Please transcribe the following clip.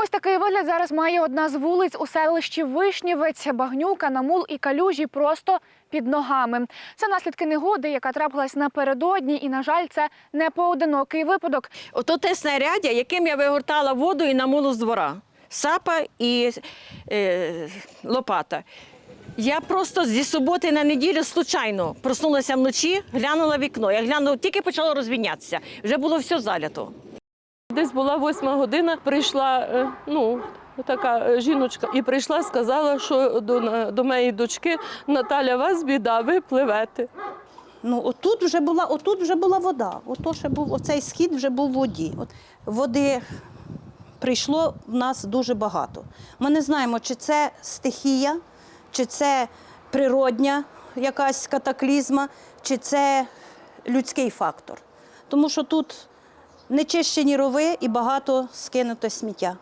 Ось такий вигляд зараз має одна з вулиць у селищі Вишнівець. Багнюка, намул і калюжі просто під ногами. Це наслідки негоди, яка трапилась напередодні, і, на жаль, це не поодинокий випадок. Ото те снаряддя, яким я вигортала воду і намулу з двора. Сапа і е, лопата. Я просто зі суботи на неділю случайно проснулася вночі, глянула вікно. Я глянула, тільки почало розвінятися. Вже було все залято. Десь була восьма година, прийшла е, ну, така е, жіночка і прийшла, сказала, що до, до моєї дочки Наталя, вас біда, ви пливете. Ну, отут вже була, отут вже була вода. Ото ще був оцей схід вже був в воді. От води прийшло в нас дуже багато. Ми не знаємо, чи це стихія, чи це природня якась катаклізма, чи це людський фактор. Тому що тут нечищені рови і багато скинуто сміття.